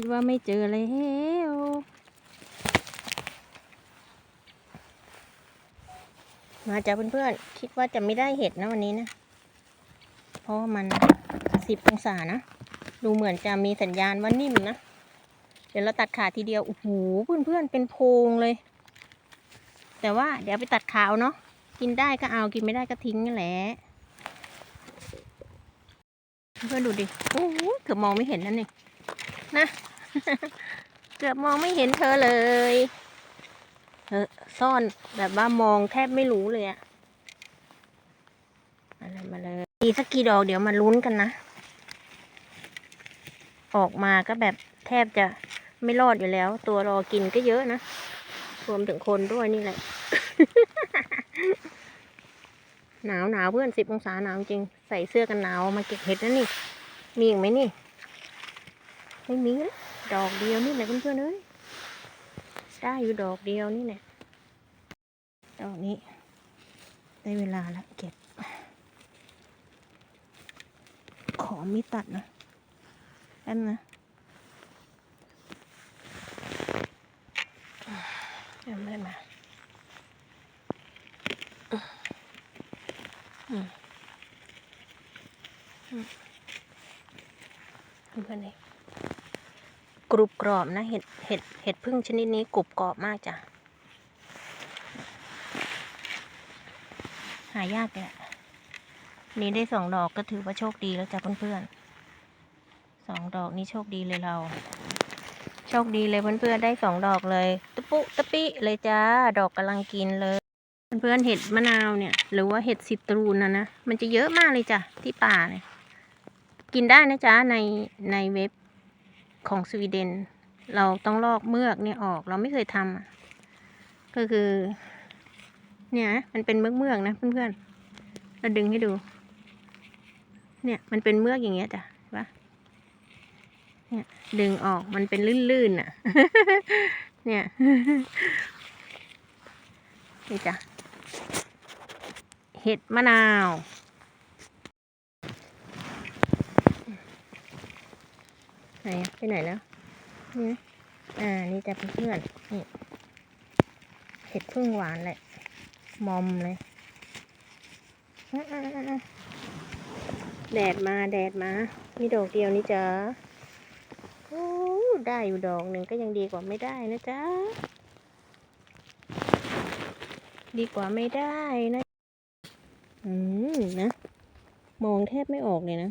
คิดว่าไม่เจอแล้วมาจ้ะเพื่อนๆ คิดว่าจะไม่ได้เห็ดนะวันนี้นะ เพราะว่ามันสิบองศานะ ดูเหมือนจะมีสัญญาณว่านิ่มนะ เดี๋ยวเราตัดขาทีเดียว โอ้โห เพื่อนๆ เป็นโพรงเลย แต่ว่าเดี๋ยวไปตัดขาวเนาะ กินได้ก็เอา กินไม่ได้ก็ทิ้งนั่นแหละ เพื่อนดูดิ โอ้โหเกือบมองไม่เห็นนั่นนี่ นะ เกือบมองไม่เห็นเธอเลยเธอซ่อนแบบว่ามองแทบไม่รู้เลยอะอะไรมาเลยอีสักกี่ดอกเดี๋ยวมาลุ้นกันนะ ออกมาก็แบบแทบจะไม่รอดอยู่แล้ว ตัวรอกินก็เยอะนะ รวมถึงคนด้วยนี่แหละ หนาวหนาวเพื่อนสิบองศาหนาวจริง ใส่เสื้อกันหนาวมาเก็บเห็ดนะนี่ มีอีกไหมนี่ ไม่มีแล้วดอกเดียวนี่แหละเพื่อนๆเอ้ยได้อยู่ดอกเดียวนี่แหละดอกนี้ ได้เวลาแล้วเก็บ ขอมีตัดนะแป๊บนะยังไม่ได้มาอืมอืมเพื่อนๆนี่ กรุบกรอบนะเห็ดเห็ดเห็ดพึ่งชนิดนี้กรุบกรอบมากจ้ะ หายากแหละนี่ได้สองดอกก็ถือว่าโชคดีแล้วจ้ะเพื่อนๆสองดอกนี่โชคดีเลยเรา โชคดีเลยเพื่อนๆได้สองดอกเลยตะปุตะปิเลยจ้าดอกกำลังกินเลย เพื่อนๆเห็ดมะนาวเนี่ย หรือว่าเห็ดสิตรูนนะนะมันจะเยอะมากเลยจ้ะที่ป่าเนี่ยกินได้นะจ๊ะในในเว็บ ของสวีเดน เราต้องลอกเมือกเนี่ยออก เราไม่เคยทำก็คือ เนี่ยมันเป็นเมือกเมือกนะเพื่อนๆเราดึงให้ดู เนี่ยมันเป็นเมือกอย่างเงี้ยจ้ะเห็นปะเนี่ยดึงออกมันเป็นลื่นๆน่ะ เนี่ยนี่จ้ะเห็ดมะนาว ไหนอะไปไหนแล้วนี่อ่า นี่จะเพื่อนนี่เห็ดพึ่งหวานแหละมอมเลยอะอะอะอะแดดมาแดดมา มีดอกเดียวนี่จ้าโอ้ได้อยู่ดอกหนึ่งก็ยังดีกว่าไม่ได้นะจ๊ะ ดีกว่าไม่ได้นะ อืมนะ มองแทบไม่ออกเลยนะ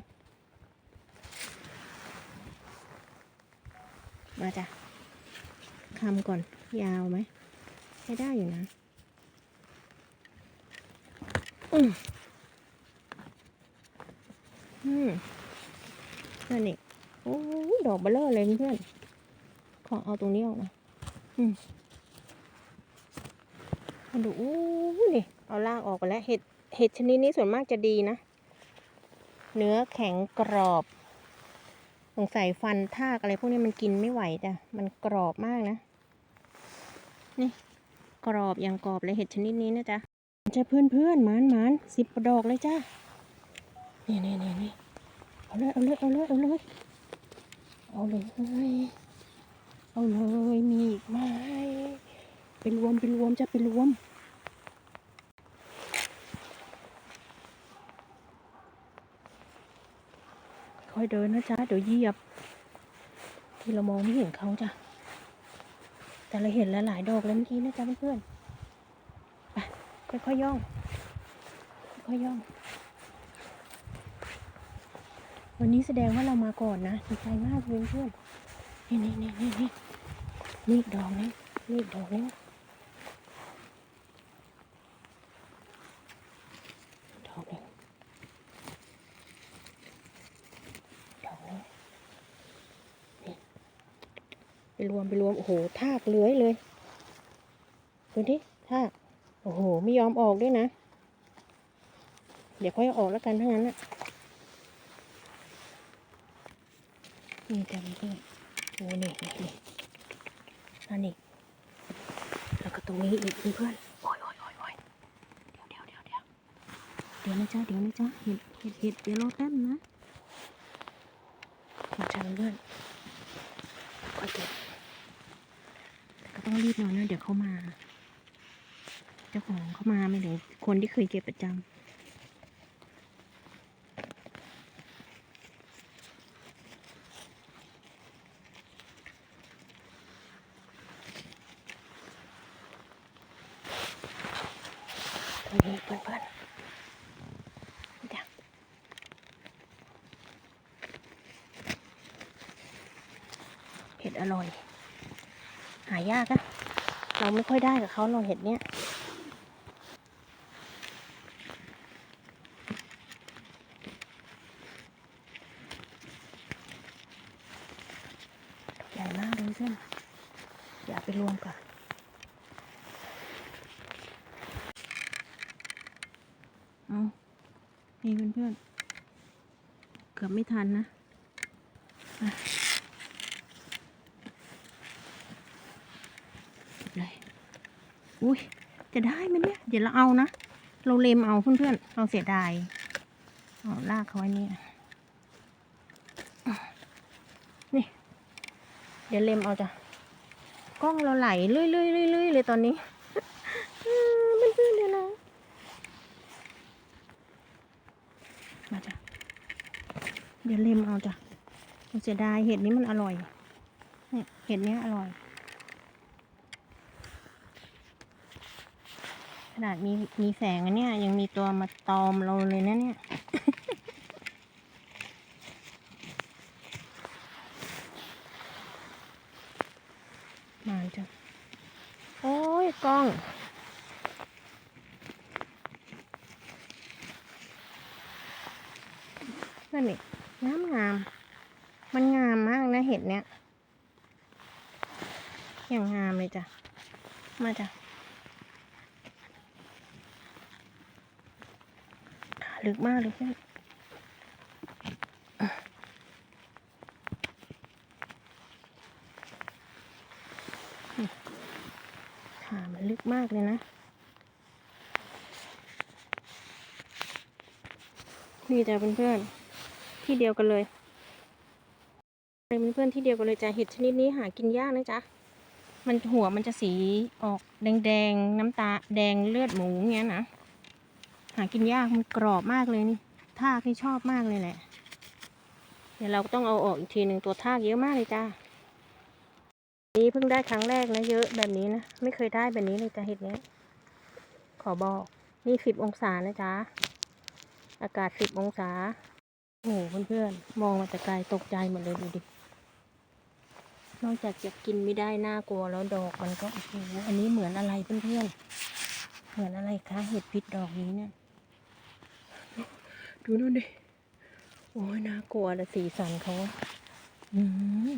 มาจ้ะคำก่อน ยาวไหมใช้ได้อยู่นะ อืมอืมเพื่อนอีกโอ้ดอกเบลเลอร์เลยเพื่อน ขอเอาตรงนี้ออกนะ อืมมาดูอู้นี่เอาลากออกไปแล้ว เห็ด เห็ดชนิดนี้ส่วนมากจะดีนะ เนื้อแข็งกรอบ สงสัยฟันทากอะไรพวกนี้มันกินไม่ไหวจ้ะ มันกรอบมากนะ นี่ กรอบอย่างกรอบเลยเห็ดชนิดนี้นะจ๊ะจะเพื่อนเพื่อนหมานหมานสิบดอกเลยจ้านี่นี่นี่นี่เอาเลยเอาเลยเอาเลยเอาเลยเอาเลยเอาเลยมีอีกไหมเป็นรวมเป็นรวมจะเป็นรวม ค่อยเดินนะจ๊ะ เดี๋ยวเหยียบ ที่เรามองไม่เห็นเขาจ้ะ แต่เราเห็นหลายๆดอกแล้วเมื่อกี้นะจ๊ะเพื่อนๆ ไป ค่อยๆย่อง ค่อยๆย่อง วันนี้แสดงว่าเรามาก่อนนะดีใจมากเพื่อนเพื่อนๆนี่นี่นี่นี่นี่นี่ดอกนึงนี่ดอกนึงดอกนึงดอกนึง ไป รวมไปรวม โอ้โห ทากเลื้อยเลย ดูที่ทาก โอ้โห ไม่ยอมออกด้วยนะ เดี๋ยวค่อยออกแล้วกันทั้งนั้นน่ะนี่แต่เพื่อนโอ้นี่นี่นี่นั่นนี่แล้วก็ตรงนี้อีกเพื่อนโอ้ยโอ้ยโอ้ยโอ้ยเดี๋ยวเดี๋ยวเดี๋ยวเดี๋ยวเดี๋ยวนะจ๊ะเดี๋ยวนะจ๊ะเห็ดเห็ดเห็ดเดี๋ยวรอแป๊บนะมาจ้าเพื่อนโอเค ต้องรีบนอยนะเดี๋ยวเขามา เจ้าของเขามาไม่ถึงคนที่เคยเก็บประจำนี่เพื่อนๆนี่จ้ะเห็ดอร่อยายากนะเราไม่ค่อยได้กับเขาเราเห็ดเนี้ยใหญ่มากเลยเส้นอย่าไปรวมก่อนเอานี่เพื่อนๆ เกือบไม่ทันนะอะเลย อุ้ยจะได้ไหมเนี่ย เดี๋ยวเราเอานะ เราเลมเอาเพื่อนๆ เราเสียดายเอาลากเขาไว้นี่นี่ เดี๋ยวเลมเอาจ้ะ กล้องเราไหลเรื่อยๆเรื่อยๆเลยตอนนี้อืมเพื่อนๆเดี๋ยวนะ มาจ้ะ เดี๋ยวเลมเอาจ้ะ เราเสียดายเห็ดนี้มันอร่อย เนี่ย เห็ดนี้อร่อย ขนาดมีมีแสงอันเนี้ยยังมีตัวมาตอมเราเลยนะเนี่ย มาจ้ะโอ้ยกล้องนั่นนี่งามงาม มันงามมากนะเห็ดเนี้ยอย่างงามเลยจ้ะ มาจ้ะขา ลึกมากเลยเพื่อนขามันลึกมากเลยนะ นี่จ้ะเพื่อนๆ ที่เดียวกันเลยเป็นเพื่อนๆที่เดียวกันเลยจ้ะเห็ดชนิดนี้หากินยากนะจ๊ะมันหัวมันจะสีออกแดงๆ น้ำตาแดงเลือดหมูเงี้ยนะ หากินยากมันกรอบมากเลยนี่ทากนี่ชอบมากเลยแหละ เดี๋ยวเราก็ต้องเอาออกอีกทีหนึ่งตัวทากเยอะมากเลยจ้านี่เพิ่งได้ครั้งแรกนะเยอะแบบนี้นะ ไม่เคยได้แบบนี้เลยจ้าเห็ดเนี้ย ขอบอก นี่สิบองศานะจ๊ะอากาศสิบองศาโอ้โหเพื่อนๆมองมาแต่ไกลตกใจหมดเลยดูดินอกจากจะกินไม่ได้น่ากลัวแล้วดอกมันก็โอ้โหอันนี้เหมือนอะไรเพื่อนๆเหมือนอะไรคะเห็ดพิษดอกนี้เนี่ย ดูนู่นดิ โอ้ยน่ากลัวละสีสันเขาอืม